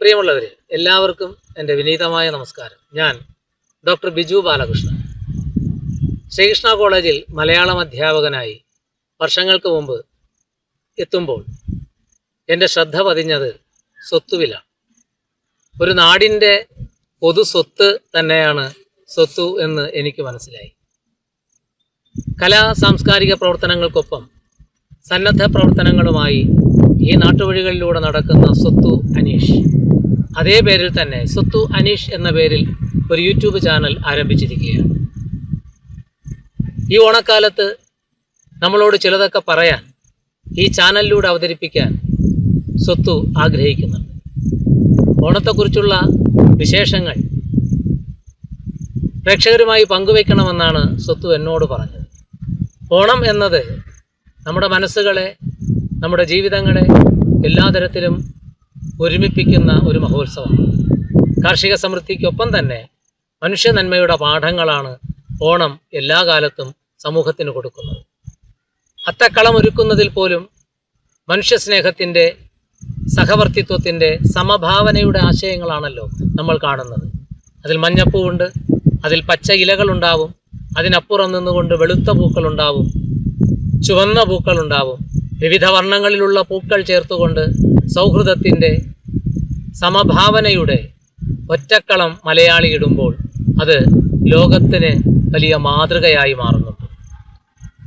പ്രിയമുള്ളവരെ എല്ലാവർക്കും എന്റെ വിനീതമായ നമസ്കാരം. ഞാൻ ഡോക്ടർ ബിജു ബാലകൃഷ്ണൻ. ശ്രീകൃഷ്ണ കോളേജിൽ മലയാളം അധ്യാപകനായി വർഷങ്ങൾക്ക് മുമ്പ് എത്തുമ്പോൾ എന്റെ ശ്രദ്ധ പതിഞ്ഞത് സ്വത്തുവില ഒരു നാടിന്റെ പൊതു സ്വത്ത് തന്നെയാണ് സ്വത്തു എന്ന് എനിക്ക് മനസ്സിലായി. കലാ സാംസ്കാരിക പ്രവർത്തനങ്ങൾക്കൊപ്പം സന്നദ്ധ പ്രവർത്തനങ്ങളുമായി ഈ നാട്ടുവഴികളിലൂടെ നടക്കുന്ന സ്വത്തു അനീഷ്. അതേ പേരിൽ തന്നെ സ്വത്തു അനീഷ് എന്ന പേരിൽ ഒരു യൂട്യൂബ് ചാനൽ ആരംഭിച്ചിരിക്കുകയാണ്. ഈ ഓണക്കാലത്ത് നമ്മളോട് ചിലതൊക്കെ പറയാൻ ഈ ചാനലിലൂടെ അവതരിപ്പിക്കാൻ സ്വത്തു ആഗ്രഹിക്കുന്നുണ്ട്. ഓണത്തെക്കുറിച്ചുള്ള വിശേഷങ്ങൾ പ്രേക്ഷകരുമായി പങ്കുവയ്ക്കണമെന്നാണ് സ്വത്തു എന്നോട് പറഞ്ഞത്. ഓണം എന്നത് നമ്മുടെ മനസ്സുകളെ നമ്മുടെ ജീവിതങ്ങളെ എല്ലാ തരത്തിലും ഒരുമിപ്പിക്കുന്ന ഒരു മഹോത്സവമാണ് കാർഷിക സമൃദ്ധിക്കൊപ്പം തന്നെ മനുഷ്യ നന്മയുടെ പാഠങ്ങളാണ് ഓണം എല്ലാ കാലത്തും സമൂഹത്തിന് കൊടുക്കുന്നത്. അത്തക്കളം ഒരുക്കുന്നതിൽ പോലും മനുഷ്യസ്നേഹത്തിന്റെ സഹവർത്തിത്വത്തിന്റെ സമഭാവനയുടെ ആശയങ്ങളാണല്ലോ നമ്മൾ കാണുന്നത്. അതിൽ മഞ്ഞപ്പൂവുണ്ട് അതിൽ പച്ച ഇലകളുണ്ടാവും അതിനപ്പുറം നിന്നുകൊണ്ട് വെളുത്ത പൂക്കളുണ്ടാവും ചുവന്ന പൂക്കളുണ്ടാവും വിവിധ വർണങ്ങളിലുള്ള പൂക്കൾ ചേർത്തുകൊണ്ട് സൗഹൃദത്തിന്റെ സമഭാവനയുടെ ഒറ്റക്കളം മലയാളി ഇടുമ്പോൾ അത് ലോകത്തിന് വലിയ മാതൃകയായി മാറുന്നുണ്ട്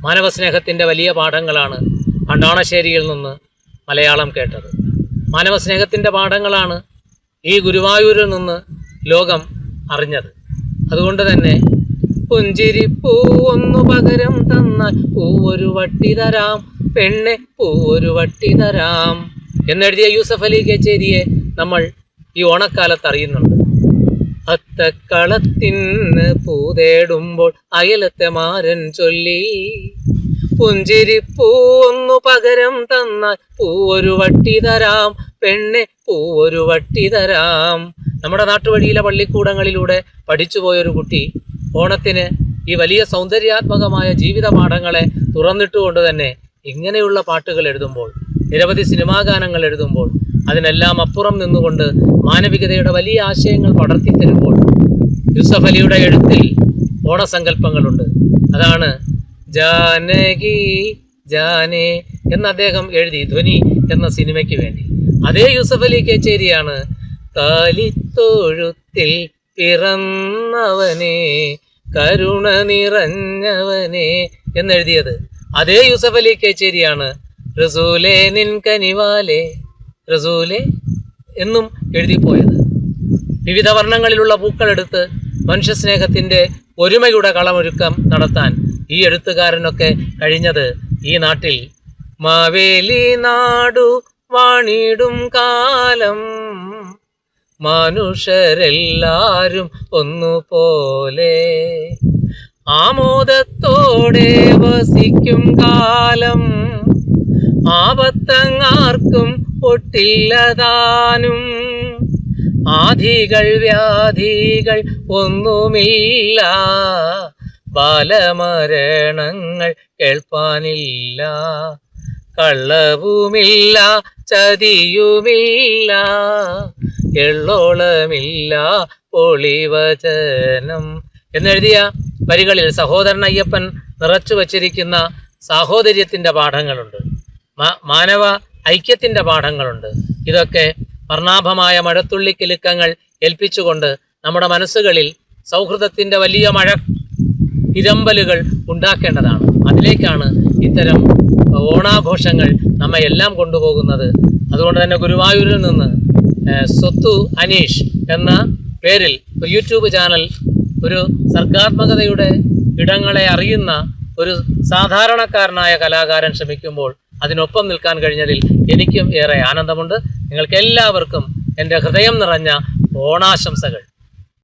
മാനവസ്നേഹത്തിന്റെ വലിയ പാഠങ്ങളാണ് പണ്ടാണശ്ശേരിയിൽ നിന്ന് മലയാളം കേട്ടത്. മാനവസ്നേഹത്തിന്റെ പാഠങ്ങളാണ് ഈ ഗുരുവായൂരിൽ നിന്ന് ലോകം അറിഞ്ഞത്. അതുകൊണ്ട് തന്നെ പുഞ്ചിരി പൂവൊന്നു പകരം തന്നാൽ പൂവൊരു വട്ടി തരാം പെണ്ണെ പൂവൊരു വട്ടി തരാം. എന്നെഴുതിയ യൂസഫ് അലി കച്ചേരിയെ നമ്മൾ ഈ ഓണക്കാലത്ത് അറിയുന്നുണ്ട്. അത്തക്കളത്തിന് പൂതേടുമ്പോൾ അയലത്തെ മാരൻ ചൊല്ലി പുഞ്ചിരി പൂവൊന്നു പകരം തന്നാൽ പൂവൊരു വട്ടി തരാം പെണ്ണെ പൂവൊരു വട്ടി തരാം. നമ്മുടെ നാട്ടുവഴിയിലെ പള്ളിക്കൂടങ്ങളിലൂടെ പഠിച്ചുപോയൊരു കുട്ടി ഓണത്തിന് ഈ വലിയ സൗന്ദര്യാത്മകമായ ജീവിത പാഠങ്ങളെ തുറന്നിട്ടുകൊണ്ട് തന്നെ ഇങ്ങനെയുള്ള പാട്ടുകൾ എഴുതുമ്പോൾ നിരവധി സിനിമാ ഗാനങ്ങൾ എഴുതുമ്പോൾ അതിനെല്ലാം അപ്പുറം നിന്നുകൊണ്ട് മാനവികതയുടെ വലിയ ആശയങ്ങൾ പടർത്തി തരുമ്പോൾ യൂസഫ് അലിയുടെ എഴുത്തിൽ ഓണസങ്കല്പങ്ങളുണ്ട്. അതാണ് ജാനകി ജാനേ എന്ന് അദ്ദേഹം എഴുതി ധ്വനി എന്ന സിനിമയ്ക്ക് വേണ്ടി. അതേ യൂസഫ് അലി കേച്ചേരിയാണ് താലിത്തൊഴുത്തിൽ പിറന്നവനെ കരുണ നിറഞ്ഞവനെ എന്നെഴുതിയത് അതേ യൂസഫ് അലി കേച്ചേരിയാണ്. റസൂലേ നിൻ കനിവാലേ റസൂലേ എന്നും എഴുതിപ്പോയത് വിവിധ വർണങ്ങളിലുള്ള പൂക്കളെടുത്ത് മനുഷ്യസ്നേഹത്തിന്റെ ഒരുമയുടെ കളമൊരുക്കം നടത്താൻ ഈ എഴുത്തുകാരനൊക്കെ കഴിഞ്ഞത് ഈ നാട്ടിൽ. മാവേലി നാടു വാണിടും കാലം മനുഷ്യരെല്ലാരും ഒന്നുപോലെ. ആമോദത്തോടെ വസിക്കും കാലം. ആപത്തങ്ങാർക്കും ഒട്ടില്ലതാനും ആധികൾ വ്യാധികൾ ഒന്നുമില്ല. ബാലമരണങ്ങൾ കേൾപ്പാനില്ല. കള്ളവുമില്ല ചതിയുമില്ല. എള്ളോളമില്ല പൊളിവചനം. എന്നെഴുതിയ വരികളിൽ സഹോദരൻ അയ്യപ്പൻ നിറച്ചു വച്ചിരിക്കുന്ന സാഹോദര്യത്തിന്റെ പാഠങ്ങളുണ്ട്. മാനവ ഐക്യത്തിന്റെ പാഠങ്ങളുണ്ട്. ഇതൊക്കെ വർണാഭമായ മഴത്തുള്ളി കിലുക്കങ്ങൾ ഏൽപ്പിച്ചുകൊണ്ട് നമ്മുടെ മനസ്സുകളിൽ സൗഹൃദത്തിന്റെ വലിയ മഴ ഇരമ്പലുകൾ ഉണ്ടാക്കേണ്ടതാണ്. അതിലേക്കാണ് ഇത്തരം ഓണാഘോഷങ്ങൾ നമ്മെ എല്ലാം കൊണ്ടുപോകുന്നത്. അതുകൊണ്ട് തന്നെ ഗുരുവായൂരിൽ നിന്ന് സ്വത്തു അനീഷ് എന്ന പേരിൽ യൂട്യൂബ് ചാനൽ ഒരു സർഗാത്മകതയുടെ ഇടങ്ങളെ അറിയുന്ന ഒരു സാധാരണക്കാരനായ കലാകാരൻ ശ്രമിക്കുമ്പോൾ അതിനൊപ്പം നിൽക്കാൻ കഴിഞ്ഞതിൽ എനിക്കും ഏറെ ആനന്ദമുണ്ട്. നിങ്ങൾക്കെല്ലാവർക്കും എന്റെ ഹൃദയം നിറഞ്ഞ ഓണാശംസകൾ.